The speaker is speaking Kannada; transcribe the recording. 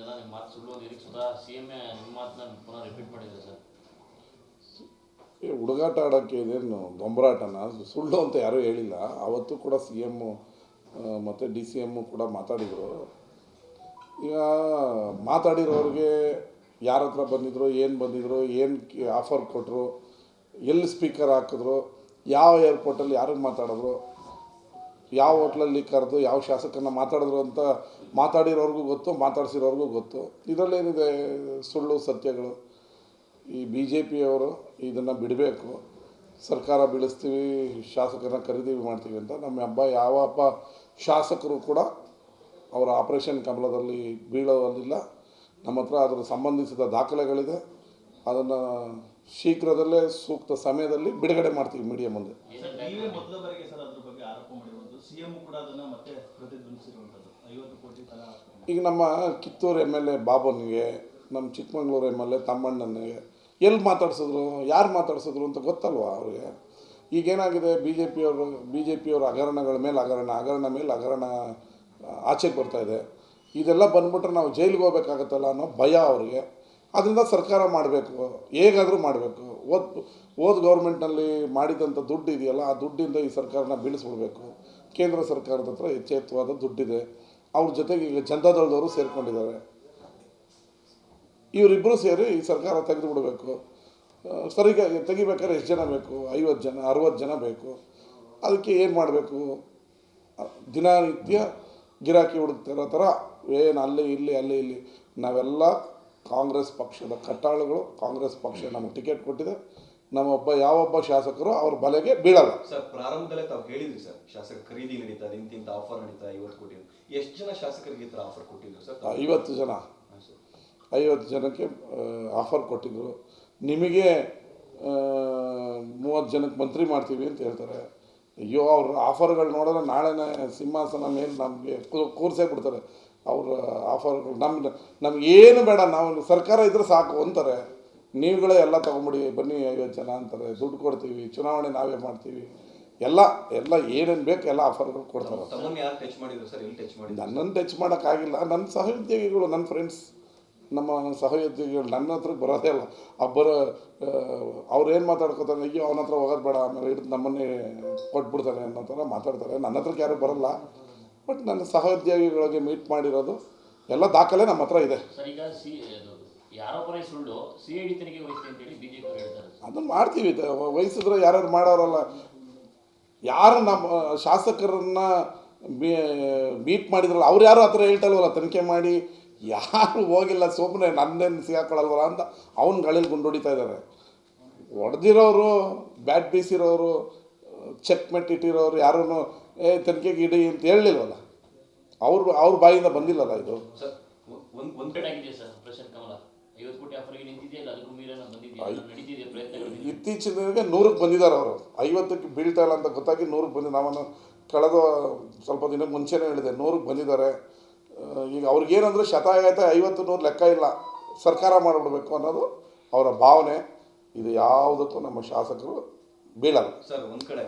ಜನ ನಿಮ್ಮ ಮಾತು ಸುಳ್ಳು ಇದಕ್ಕೆ ಸ್ವತಃ ಸಿ ಎಂ ನಿಮ್ಮ ಮಾತನ್ನ ಪುನಃ ರಿಪೀಟ್ ಮಾಡಿದ್ರೆ ಸರ್. ಹುಡುಗಾಟ ಆಡೋಕ್ಕೆ ಇದೇನು ದೊಂಬರಾಟನ? ಸುಳ್ಳು ಅಂತ ಯಾರೂ ಹೇಳಿಲ್ಲ. ಅವತ್ತು ಕೂಡ ಸಿ ಎಮ್ಮು ಮತ್ತು ಡಿ ಸಿ ಎಮ್ಮು ಕೂಡ ಮಾತಾಡಿದರು. ಈಗ ಮಾತಾಡಿರೋರಿಗೆ ಯಾರ ಹತ್ರ ಬಂದಿದ್ರು, ಏನು ಬಂದಿದ್ರು, ಏನು ಆಫರ್ ಕೊಟ್ಟರು ಎಲ್ಲಿ ಸ್ಪೀಕರ್ ಹಾಕಿದ್ರು, ಯಾವ ಏರ್ಪೋರ್ಟಲ್ಲಿ ಯಾರಿಗೆ ಮಾತಾಡಿದ್ರು ಯಾವ ಹೋಟ್ಲಲ್ಲಿ ಕರೆದು ಯಾವ ಶಾಸಕನ ಮಾತಾಡಿದ್ರು ಅಂತ ಮಾತಾಡಿರೋರ್ಗೂ ಗೊತ್ತು, ಮಾತಾಡಿಸಿರೋರ್ಗೂ ಗೊತ್ತು. ಇದರಲ್ಲೇನಿದೆ ಸುಳ್ಳು ಸತ್ಯಗಳು. ಈ ಬಿ ಜೆ ಪಿಯವರು ಇದನ್ನು ಬಿಡಬೇಕು, ಸರ್ಕಾರ ಬೀಳಿಸ್ತೀವಿ, ಶಾಸಕರನ್ನ ಖರೀದಿ ಮಾಡ್ತೀವಿ ಅಂತ ನಮ್ಮ ಹಬ್ಬ. ಯಾವ ಹಬ್ಬ ಶಾಸಕರು ಕೂಡ ಅವರ ಆಪರೇಷನ್ ಕಮಲದಲ್ಲಿ ಬೀಳೋದಿಲ್ಲ ನಮ್ಮ ಹತ್ರ ಅದರ ಸಂಬಂಧಿಸಿದ ದಾಖಲೆಗಳಿದೆ. ಅದನ್ನು ಶೀಘ್ರದಲ್ಲೇ ಸೂಕ್ತ ಸಮಯದಲ್ಲಿ ಬಿಡುಗಡೆ ಮಾಡ್ತೀವಿ ಮೀಡಿಯಾ ಮುಂದೆ. ಈಗ ನಮ್ಮ ಕಿತ್ತೂರು ಎಂ ಎಲ್ ಎ ಬಾಬನಿಗೆ, ನಮ್ಮ ಚಿಕ್ಕಮಂಗ್ಳೂರು ಎಂ ಎಲ್ ಎ ತಮ್ಮಣ್ಣನಿಗೆ ಎಲ್ಲಿ ಮಾತಾಡ್ಸಿದ್ರು, ಯಾರು ಮಾತಾಡ್ಸಿದ್ರು ಅಂತ ಗೊತ್ತಲ್ವಾ ಅವ್ರಿಗೆ? ಈಗೇನಾಗಿದೆ ಬಿ ಜೆ ಪಿಯವರು ಬಿ ಜೆ ಪಿಯವ್ರ ಹಗರಣಗಳ ಮೇಲೆ ಹಗರಣ ಹಗರಣ ಮೇಲೆ ಹಗರಣ ಆಚೆಗೆ ಇದೆ. ಇದೆಲ್ಲ ಬಂದ್ಬಿಟ್ರೆ ನಾವು ಜೈಲಿಗೆ ಹೋಗ್ಬೇಕಾಗತ್ತಲ್ಲ ಅನ್ನೋ ಭಯ ಅವ್ರಿಗೆ. ಅದರಿಂದ ಸರ್ಕಾರ ಮಾಡಬೇಕು, ಹೇಗಾದರೂ ಮಾಡಬೇಕು. ಓದ್ ಓದ್ ಗೌರ್ಮೆಂಟ್ನಲ್ಲಿ ಮಾಡಿದಂಥ ದುಡ್ಡು ಇದೆಯಲ್ಲ, ಆ ದುಡ್ಡಿಂದ ಈ ಸರ್ಕಾರನ ಬೀಳಿಸ್ಬಿಡ್ಬೇಕು. ಕೇಂದ್ರ ಸರ್ಕಾರದ ಹತ್ರ ಎಚ್ಚೆತ್ತುವಾದ ದುಡ್ಡಿದೆ. ಅವ್ರ ಜೊತೆಗೆ ಈಗ ಜನತಾದಳದವರು ಸೇರಿಕೊಂಡಿದ್ದಾರೆ. ಇವರಿಬ್ಬರು ಸೇರಿ ಈ ಸರ್ಕಾರ ತೆಗೆದು ಬಿಡಬೇಕು ಸರಿಗೆ ತೆಗಿಬೇಕಾದ್ರೆ ಎಷ್ಟು ಜನ ಬೇಕು? ಐವತ್ತು ಜನ, ಅರುವತ್ತು ಜನ ಬೇಕು. ಅದಕ್ಕೆ ಏನು ಮಾಡಬೇಕು? ದಿನನಿತ್ಯ ಗಿರಾಕಿ ಹುಡುಕ್ತಿರೋ ಥರ ಏನು ಅಲ್ಲಿ, ಇಲ್ಲಿ ಅಲ್ಲಿ, ಇಲ್ಲಿ, ನಾವೆಲ್ಲ ಕಾಂಗ್ರೆಸ್ ಪಕ್ಷದ ಕಟ್ಟಾಳುಗಳು ಕಾಂಗ್ರೆಸ್ ಪಕ್ಷ ನಮಗೆ ಟಿಕೆಟ್ ಕೊಟ್ಟಿದೆ. ನಮ್ಮೊಬ್ಬ ಯಾವೊಬ್ಬ ಶಾಸಕರು ಅವ್ರ ಬಲೆಗೆ ಬೀಳಲ್ಲ. ಸರ್ ಪ್ರಾರಂಭದಲ್ಲೇ ತಾವು ಹೇಳಿದ್ರಿ ಸರ್ ಶಾಸಕ ಖರೀದಿ ನಡೀತಾ ನಿಂತಿಂತ ಆಫರ್ ನಡೀತಾ ಐವತ್ತು ಕೋಟಿ ಎಷ್ಟು ಜನ ಶಾಸಕರಿಗೆ ಈ ಥರ ಆಫರ್ ಕೊಟ್ಟಿದ್ರು ಸರ್? ಐವತ್ತು ಜನ. ಐವತ್ತು ಜನಕ್ಕೆ ಆಫರ್ ಕೊಟ್ಟಿದ್ರು. ನಿಮಗೆ ಮೂವತ್ತು ಜನಕ್ಕೆ ಮಂತ್ರಿ ಮಾಡ್ತೀವಿ ಅಂತ ಹೇಳ್ತಾರೆ. ಅಯ್ಯೋ ಅವ್ರ ಆಫರ್ಗಳು ನೋಡಿದ್ರೆ ನಾಳೆನೇ ಸಿಂಹಾಸನ ಮೇಲೆ ನಮಗೆ ಕೂರ್ಸೇ ಬಿಡ್ತಾರೆ. ಅವ್ರ ಆಫರ್ಗಳು ನಮ್ಮ ನಮಗೇನು ಬೇಡ ನಾವು ಸರ್ಕಾರ ಇದ್ರೆ ಸಾಕು ಅಂತಾರೆ. ನೀವುಗಳೇ ಎಲ್ಲ ತೊಗೊಂಬಿಡಿ ಬನ್ನಿ ಐವತ್ತು ಜನ ಅಂತಾರೆ ದುಡ್ಡು ಕೊಡ್ತೀವಿ ಚುನಾವಣೆ ನಾವೇ ಮಾಡ್ತೀವಿ. ಎಲ್ಲ ಎಲ್ಲ ಏನೇನು ಬೇಕು ಎಲ್ಲ ಆಫರ್ಗಳು ಕೊಡ್ತಾರೆ. ನನ್ನನ್ನು ಟಚ್ ಮಾಡೋಕ್ಕಾಗಿಲ್ಲ. ನನ್ನ ಸಹೋದ್ಯೋಗಿಗಳು ನನ್ನ ಫ್ರೆಂಡ್ಸ್ ನಮ್ಮ ಸಹೋದ್ಯೋಗಿಗಳು ನನ್ನ ಹತ್ರ ಬರೋದೇ ಇಲ್ಲ. ಒಬ್ಬರು ಅವ್ರು ಏನು ಮಾತಾಡ್ಕೋತಾರೆ? ಅಯ್ಯೋ ಅವನ ಹತ್ರ ಹೋಗೋದು ಬೇಡ ಆಮೇಲೆ ಹಿಡಿದು ನಮ್ಮನ್ನೇ ಕೊಟ್ಬಿಡ್ತಾರೆ ಅನ್ನೋ ಥರ ಮಾತಾಡ್ತಾರೆ. ನನ್ನ ಹತ್ರಕ್ಕೆ ಯಾರೂ ಬರಲ್ಲ. ಬಟ್ ನನ್ನ ಸಹೋದ್ಯೋಗಿಗಳಿಗೆ ಮೀಟ್ ಮಾಡಿರೋದು ಎಲ್ಲ ದಾಖಲೆ ನಮ್ಮ ಹತ್ರ ಇದೆ. ಅದನ್ನು ಮಾಡ್ತೀವಿ ವಹಿಸಿದ್ರೆ ಯಾರ್ಯಾರು ಮಾಡೋರಲ್ಲ. ಯಾರು ನಮ್ಮ ಶಾಸಕರನ್ನ ಮೀಟ್ ಮಾಡಿದ್ರಲ್ಲ ಅವ್ರು ಯಾರು ಹತ್ರ ಥರ ಹೇಳ್ತಲ್ವಲ್ಲ ತನಿಖೆ ಮಾಡಿ. ಯಾರು ಹೋಗಿಲ್ಲ ಸುಮ್ಮನೆ ನನ್ನೇನು ಸಿಗಾಕೊಳ್ಳಲ್ವಲ್ಲ ಅಂತ ಅವ್ನ ಗಾಳಿಲಿ ಗುಂಡೊಡಿತಾ ಇದ್ದಾರೆ ಹೊಡೆದಿರೋರು ಬ್ಯಾಟ್ ಬೀಸಿರೋರು ಚೆಕ್ ಮೆಟ್ಟಿಟ್ಟಿರೋರು ಯಾರೂ ಏ ತನಿಖೆಗೆ ಇಡಿ ಅಂತ ಹೇಳಲಿಲ್ವಲ್ಲ ಅವ್ರು ಅವ್ರ ಬಾಯಿಂದ ಬಂದಿಲ್ಲಲ್ಲ ಇದು? ಇತ್ತೀಚಿನ ದಿನಕ್ಕೆ ನೂರಕ್ಕೆ ಬಂದಿದ್ದಾರೆ ಅವರು. ಐವತ್ತಕ್ಕೆ ಬೀಳ್ತಾ ಇಲ್ಲ ಅಂತ ಗೊತ್ತಾಗಿ ನೂರಕ್ಕೆ ಬಂದಿದ್ದ ನಾವನ್ನು ಕಳೆದ ಸ್ವಲ್ಪ ದಿನ ಮುಂಚೆನೇ ಹೇಳಿದೆ ನೂರಕ್ಕೆ ಬಂದಿದ್ದಾರೆ. ಈಗ ಅವ್ರಿಗೇನಂದ್ರೆ ಶತಾಯತ ಐವತ್ತು ನೂರು ಲೆಕ್ಕ ಇಲ್ಲ. ಸರ್ಕಾರ ಮಾಡಿಬಿಡ್ಬೇಕು ಅನ್ನೋದು ಅವರ ಭಾವನೆ. ಇದು ಯಾವುದಕ್ಕೂ ನಮ್ಮ ಶಾಸಕರು ಬೀಳಲ್ಲ. ಸರ್ ಒಂದು ಕಡೆ